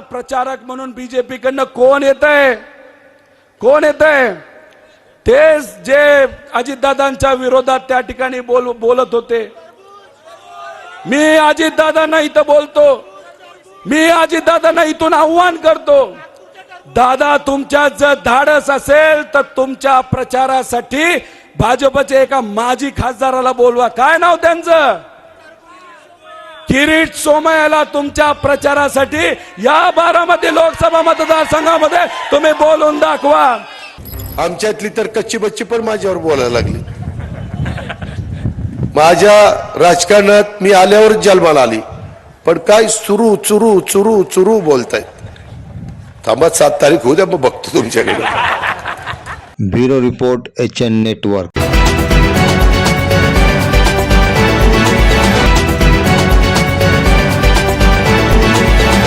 प्रचारक म्हणून बीजेपी कडनं कोण येत आहे कोण येत आहे तेच जे अजितदादांच्या विरोधात त्या ठिकाणी बोल बोलत होते. मी अजितदादांना इथं बोलतो. मी अजितदादांना इथून आव्हान करतो. दादा तुमच्या जर धाडस असेल तर तुमच्या प्रचारासाठी भाजपचे एका माजी खासदाराला बोलवा. काय नाव त्यांचं? किरीट सोमयाला तुमच्या प्रचारासाठी या बारामती लोकसभा मतदारसंघामध्ये तुम्ही बोलून दाखवा. आमच्यातली तर कच्ची बच्ची पण माझ्यावर बोलायला लागली. माझ्या राजकारणात मी आल्यावर जन्माला आली. पण काय चुरू चुरू चुरू चुरू बोलतायत. थांबा सात तारीख होऊ द्या मग बघतो तुमच्याकडे. Bureau report H N network.